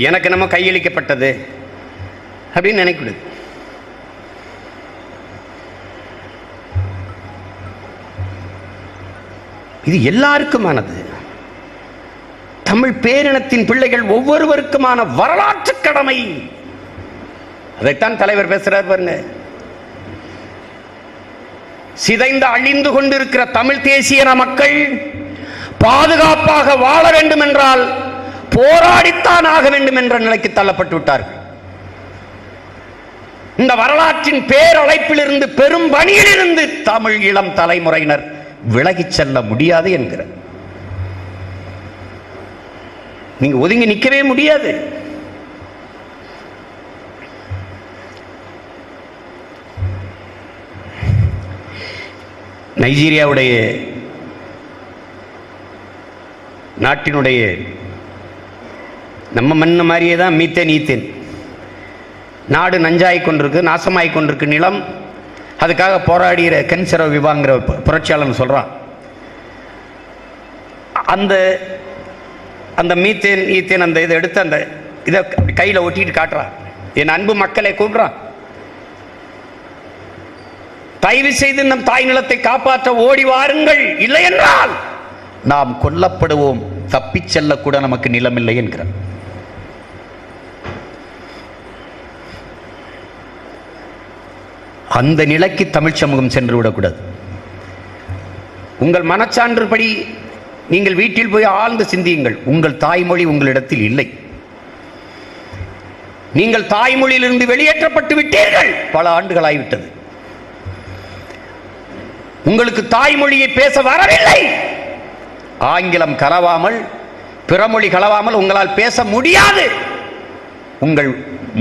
எனக்கு நம்ம கையளிக்கப்பட்டது அப்படின்னு நினைக்கூடாது இது எல்லாருக்குமானது. தமிழ் பேரினத்தின் பிள்ளைகள் ஒவ்வொருவருக்குமான வரலாற்று கடமை. அதைத்தான் தலைவர் பேசுறார் பாருங்க. சிதைந்து அழிந்து கொண்டிருக்கிற தமிழ் தேசியன மக்கள் பாதுகாப்பாக வாழ வேண்டும் என்றால் போராடித்தான் ஆக வேண்டும் என்ற நிலைக்கு தள்ளப்பட்டு விட்டார்கள். இந்த வரலாற்றின் பேரழைப்பிலிருந்து பெரும் பணியிலிருந்து தமிழ் இளம் தலைமுறையினர் விலகிச் செல்ல முடியாது என்கிற. நீங்க ஒதுங்கி நிற்கவே முடியாது. நைஜீரியாவுடைய நாட்டினுடைய நம்ம மண் மாதிரியே தான் மீத்தேன் ஈத்தேன். நாடு நஞ்சாகி கொண்டிருக்கு நாசமாகி கொண்டிருக்கு நிலம். அதுக்காக போராடுகிற கன்சரவ் விவாங்கிற பு- புரட்சியாளன் அந்த அந்த மீத்தேன் ஈத்தேன் அந்த இதை எடுத்து அந்த இதை அப்படி கையில் ஒட்டிட்டு காட்டுறான். என் அன்பு மக்களை கூப்பிட்றான் தயவு செய்து நம் தாய் நிலத்தை காப்பாற்ற ஓடி வாருங்கள். இல்லை என்றால் நாம் கொல்லப்படுவோம். தப்பிச் செல்லக்கூட நமக்கு நிலமில்லை என்கிறார் அந்த நிலைக்கு தமிழ் சமூகம் சென்று விடக்கூடாது. உங்கள் மனச்சான்றுபடி நீங்கள் வீட்டில் போய் ஆழ்ந்து சிந்தியுங்கள். உங்கள் தாய்மொழி உங்களிடத்தில் இல்லை. நீங்கள் தாய்மொழியிலிருந்து வெளியேற்றப்பட்டு விட்டீர்கள். பல ஆண்டுகளாகிவிட்டது உங்களுக்கு தாய்மொழியை பேச வரவில்லை. ஆங்கிலம் கலவாமல் பிறமொழி கலவாமல் உங்களால் பேச முடியாது. உங்கள்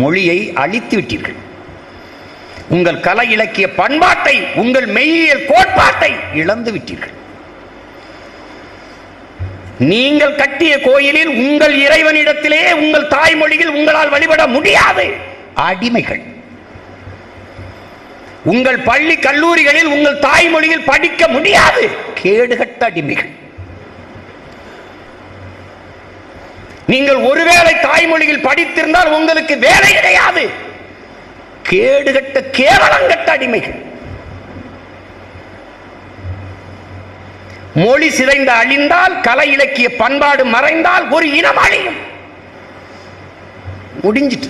மொழியை அழித்து விட்டீர்கள். உங்கள் கலை இலக்கிய பண்பாட்டை உங்கள் மெய்யியல் கோட்பாட்டை இழந்து விட்டீர்கள். நீங்கள் கட்டிய கோயிலில் உங்கள் இறைவனிடத்திலே உங்கள் தாய்மொழியில் உங்களால் வழிபட முடியாது. அடிமைகள். உங்கள் பள்ளி கல்லூரிகளில் உங்கள் தாய்மொழியில் படிக்க முடியாது. கேடுகட்ட அடிமைகள். நீங்கள் ஒருவேளை தாய்மொழியில் படித்திருந்தால் உங்களுக்கு வேலை கிடையாது. கேடுகட்ட கேவலங்கட்ட அடிமைகள். மொழி சிதைந்து அழிந்தால் கலை இலக்கிய பண்பாடு மறைந்தால் ஒரு இனம் அழியும். முடிஞ்சிட்டு.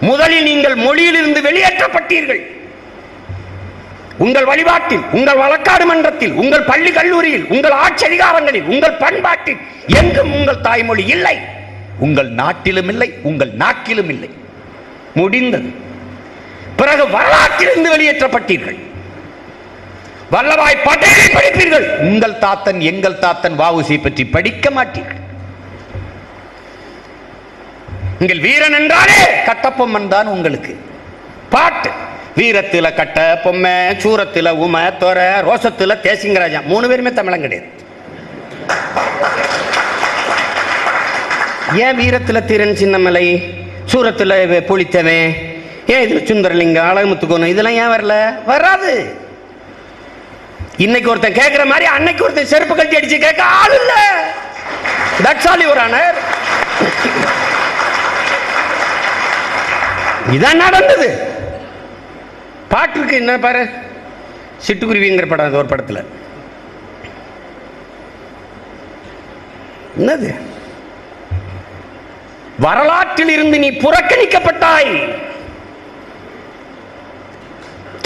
முதலில் நீங்கள் மொழியிலிருந்து வெளியேற்றப்பட்டீர்கள். உங்கள் வழிபாட்டில் உங்கள் வழக்காடு மன்றத்தில் உங்கள் பள்ளி கல்லூரியில் உங்கள் ஆட்சி அதிகாரங்களில் உங்கள் பண்பாட்டில் எங்கும் உங்கள் தாய்மொழி இல்லை. உங்கள் நாட்டிலும் இல்லை உங்கள் நாக்கிலும் இல்லை. முடிந்தது. பிறகு வரலாற்றிலிருந்து வெளியேற்றப்பட்டீர்கள். வல்லவாய் பட்டேலை படிப்பீர்கள். உங்கள் தாத்தன் எங்கள் தாத்தன் வாவுசி பற்றி படிக்க மாட்டீர்கள். உங்கள் வீரன் என்றாலே கட்டப்பொம்மன் தான் உங்களுக்கு. பாட்டு. வீரத்துல கட்ட பொம்மை சூரத்துல உம தொர ரோசத்துல தேசிங்கராஜா. மூணு பேருமே தமிழம் கிடையாது. ஏன் வீரத்தில் தீரன் சின்னமலை? சூரத்தில் பொழித்தவன். ஏன் இதில் சுந்தரலிங்கம் அழகுமுத்துக்கோணும் இதெல்லாம் ஏன் வரல? வராது. இன்னைக்கு ஒருத்தன் கேட்குற மாதிரி அன்னைக்கு ஒருத்தன் செருப்பு கட்டி அடிச்சு கேட்க ஆள் இல்லை. தட்ஸ் ஆல் யுவர் ஆனர் இதான் நடந்தது. பாட்டுக்கு என்ன பாரு? சிட்டுக்குருவிங்கிற படம் அது ஒரு படத்துல. என்னது? வரலாற்றில் இருந்து நீ புறக்கணிக்கப்பட்டாய்.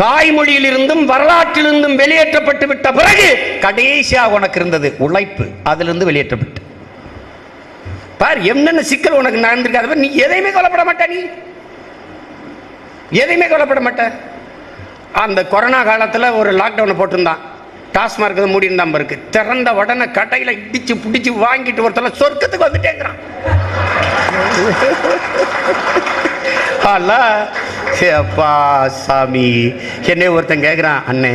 தாய்மொழியில் இருந்தும் வரலாற்றிலிருந்தும் வெளியேற்றப்பட்டு விட்ட பிறகு கடைசியா உனக்கு இருந்தது உழைப்பு. அதிலிருந்து வெளியேற்றப்பட்டு. பார் என்னென்ன சிக்கல் உனக்கு நடந்திருக்காது பார், நீ எதையுமே கொல்லப்பட மாட்ட நீ. எதையுமே கொல்லப்பட மாட்ட. அந்த கொரோனா காலத்தில் ஒரு லாக்டவுனை போட்டிருந்தான். டாஸ்மார்க் இதை மூடி இருந்தாம இருக்கு. திறந்த உடனே கடையில் இடிச்சு பிடிச்சி வாங்கிட்டு ஒருத்தல சொர்க்கத்துக்கு வந்துட்டேங்கிறான். அல்ல அப்பா சாமி. என்னை ஒருத்தன் கேட்குறான் அண்ணே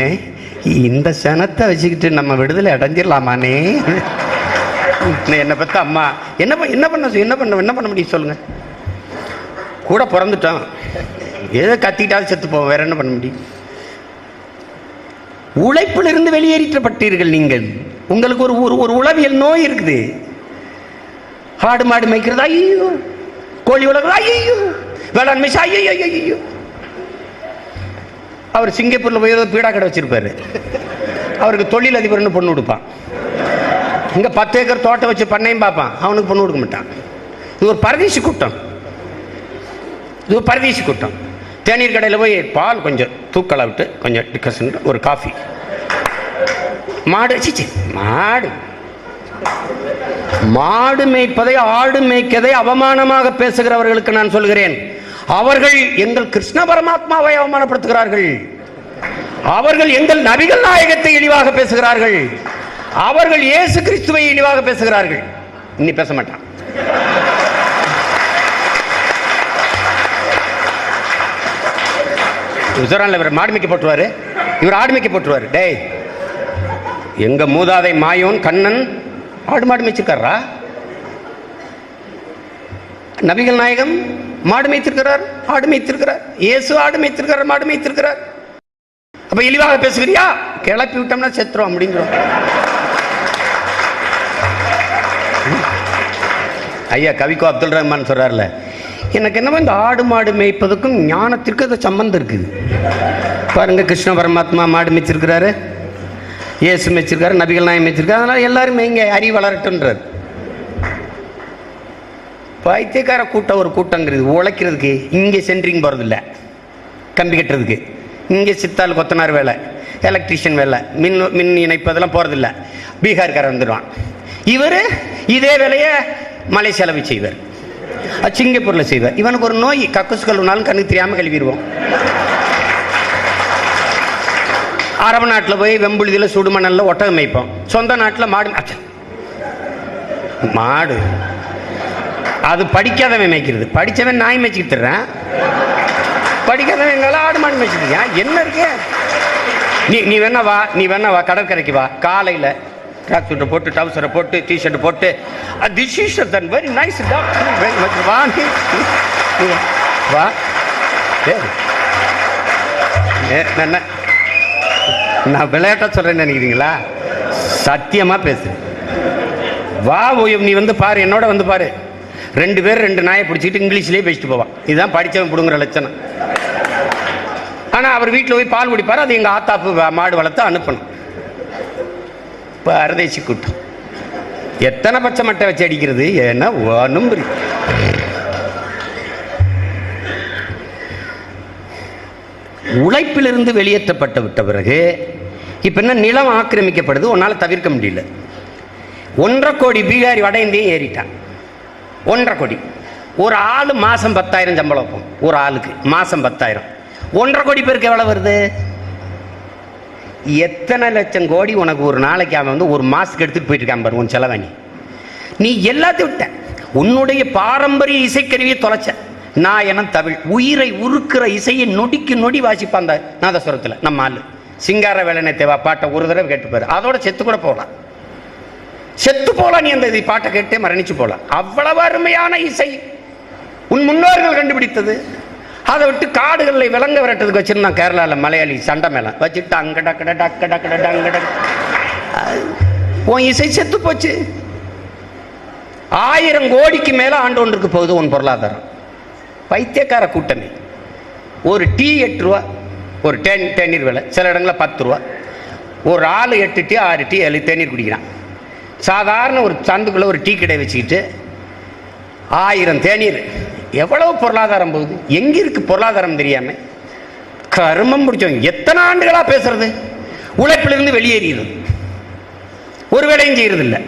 இந்த சனத்தை வச்சுக்கிட்டு நம்ம விடுதலை அடைஞ்சிடலாமாண்ணே? என்னை பத்த அம்மா என்ன என்ன பண்ண என்ன பண்ண என்ன பண்ண முடியும் சொல்லுங்க. கூட பிறந்துட்டோம். ஏதோ கத்திக்கிட்டாவது செத்து போவோம் வேற என்ன பண்ண முடியும்? உழைப்பிலிருந்து வெளியேற்றப்பட்டீர்கள் நீங்கள். உங்களுக்கு ஒரு ஒரு ஒரு உளவியல் நோய் இருக்குது. ஆடு மாடு மேய்க்கிறது ஐயோ. கோழி வளர்க்குறது ஐயோ. வேளாண்மை ஐயோ ஐயோ அவர் சிங்கப்பூர்ல போய் ஏதோ பீடா கடை வச்சிருப்பாரு. அவருக்கு தொழில் அதிபர்னு பொண்ணு கொடுப்பான். இங்கே பத்து ஏக்கர் தோட்டம் வச்சு பண்ணையும் பார்ப்பான். அவனுக்கு பொண்ணு கொடுக்க மாட்டான். இது ஒரு பரதேசி கூட்டம். இது ஒரு பரதேசி கூட்டம். தேநீர் கடையில் போய் பால் கொஞ்சம் தூக்கலை விட்டு கொஞ்சம் டிக்கசன் ஒரு காஃபி. மாடு சிச்சி மாடு. மாடு மேய்ப்பதை ஆடு மேய்க்கதை அவமானமாக பேசுகிறவர்களுக்கு நான் சொல்கிறேன். அவர்கள் எங்கள் கிருஷ்ண பரமாத்மாவை அவமானப்படுத்துகிறார்கள். அவர்கள் எங்கள் நபிகள் நாயகத்தை இழிவாக பேசுகிறார்கள். அவர்கள் இயேசு கிறிஸ்துவை இழிவாக பேசுகிறார்கள். இன்னி பேச மாட்டான். உசரான்ல இவர் மாடு மேய்க்க போட்டுருவாரு. இவர் ஆடு மேய்க்க போட்டுருவாரு. டேய் எங்க மூதாதை மாயோன் கண்ணன் ஆடு மாடு மேய்ச்சிருக்காரா? நபிகள் நாயகம் மாடு மேய்த்திருக்கிறார் ஆடு மேய்த்திருக்கிறார் இயேசு ஆடு மேய்த்திருக்கிறார் மாடு மேய்த்திருக்கிறார். அப்ப இழிவாக பேசுகிறியா? கிளப்பி விட்டோம்னா செத்துரும் அப்படிங்கிறோம். ஐயா கவிக்கோ அப்துல் ரஹ்மான் சொல்றாருல எனக்கு என்னமோ இந்த ஆடு மாடு மேய்ப்பதுக்கும் ஞானத்திற்கும் அது சம்பந்தம் இருக்குது. பாருங்க கிருஷ்ண பரமாத்மா மாடு மேய்ச்சிருக்கிறாரு இயேசு மேய்ச்சிருக்காரு நபிகள் நாயம் மேய்ச்சிருக்காரு அதனால் எல்லாருமே இங்கே அறி வளரட்டுன்றார் பைத்தியக்கார கூட்டம் ஒரு கூட்டங்கிறது உழைக்கிறதுக்கு இங்கே சென்ட்ரிங் போகிறதில்ல கம்பி கட்டுறதுக்கு. இங்கே சித்தால் கொத்தனார் வேலை எலக்ட்ரிஷியன் வேலை மின் மின் இணைப்பு அதெல்லாம் போகிறதில்ல பீகார்காரன் வந்துடுவான். இவர் இதே வேலையை மலேசியாவில் போய் செய்வார். அது சிங்கப்பூரில் செய்வார். இவனுக்கு ஒரு நோய் கக்குசு கழுவினாலும் கண்ணுக்கு தெரியாமல் கழுவிடுவோம். அரபு நாட்டில் போய் வெம்புழுதியில் சுடுமணலில் ஒட்டகம் மேய்ப்போம். சொந்த நாட்டில் மாடு மாடு. அது படிக்காதவன் மேய்க்கிறது. படித்தவன் நாய் மேய்ச்சிக்கிட்டு படிக்காதவன் எங்களால் ஆடு மாடு மேய்ச்சிட்டு என்ன இருக்கு? நீ நீ வேணா வா நீ வேணா வா கடற்கரைக்கு வா. காலையில் ட்ராக் சூட்டை போட்டு டவுசரை போட்டு டிஷர்ட் போட்டு. This is then very nice வா வெரி மச் வா. வா ஏ, என்ன நான் விளையாட்டாக சொல்கிறேன்னு நினைக்கிறீங்களா? சத்தியமாக பேசு. வா ஓய்வு நீ வந்து பாரு என்னோட வந்து பாரு. ரெண்டு பேர் ரெண்டு நாயை பிடிச்சிக்கிட்டு இங்கிலீஷ்லேயே பேசிட்டு போவான். இதுதான் படித்தவன் பிடுங்குற லட்சணம். ஆனால் அவர் வீட்டில் போய் பால் குடிப்பார் அது எங்கள் ஆத்தாப்பு மாடு வளர்த்து அனுப்பணும். பரதேசி கூட்டம். எத்தனை பச்சை மட்டை வச்சு அடிக்கிறது? ஏன்னா ஒன்றும் உழைப்பிலிருந்து வெளியேற்றப்பட்டு விட்ட பிறகு இப்போ என்ன நிலம் ஆக்கிரமிக்கப்படுது? உன்னால் தவிர்க்க முடியல. ஒன்றரை கோடி பீகாரி வட இந்தியம் ஏறிட்டான். ஒன்றரை கோடி. ஒரு ஆள் மாதம் பத்தாயிரம் சம்பளம் வைப்போம். ஒரு ஆளுக்கு மாதம் பத்தாயிரம். ஒன்றரை கோடி பேருக்கு எவ்வளோ வருது? எத்தனை லட்சம் கோடி உனக்கு ஒரு நாளைக்கு அவன் வந்து ஒரு மாஸ்க் எடுத்துகிட்டு போயிட்டு இருக்கான் பாரு உன் செலவாணி. நீ எல்லாத்தையும் விட்ட. உன்னுடைய பாரம்பரிய இசைக்கருவியை தொலைச்ச. நான் என தமிழ் உயிரை உருக்கிற இசையை நொடிக்கு நொடி வாசிப்பான் அந்த நாதஸ்வரத்தில் நம்ம ஆள். சிங்கார வேலனை தேவா பாட்டை ஒரு தடவை கேட்டுப்பாரு அதோட செத்து கூட போகலாம். செத்து போகலாம் நீ அந்த இது பாட்டை கேட்டே மரணிச்சு போகலாம். அவ்வளவு அருமையான இசை உன் முன்னோர்கள் கண்டுபிடித்தது. அதை விட்டு காடுகளில் விலங்க விரட்டுறதுக்கு வச்சிருந்தான் கேரளாவில் மலையாளி சண்டை மேலே வச்சுட்டு அங்க டக்கட டக்க டக்கட டங்க டக்க உன் இசை செத்து போச்சு. ஆயிரம் கோடிக்கு மேலே ஆண்டு ஒன்றுக்கு போகுது உன் பொருளாதாரம். பைத்தியக்கார கூட்டமே ஒரு டீ எட்டு ரூபா ஒரு தேன் தேநீர் விலை. சில இடங்களில் பத்து ரூபா. ஒரு ஆள் எட்டு டீ ஆறு டீ ஏழு தேநீர் குடிக்கிறான். சாதாரண ஒரு சந்துக்குள்ளே ஒரு டீ கடை வச்சுக்கிட்டு ஆயிரம் தேநீர் எவ்வளவு பொருளாதாரம் போகுது? எங்கே இருக்கு பொருளாதாரம் தெரியாம? கருமம் பிடிச்சவங்க எத்தனை ஆண்டுகளாக பேசுறது? உழைப்பிலிருந்து வெளியேறியது. ஒரு வேலையும் செய்யறது இல்லை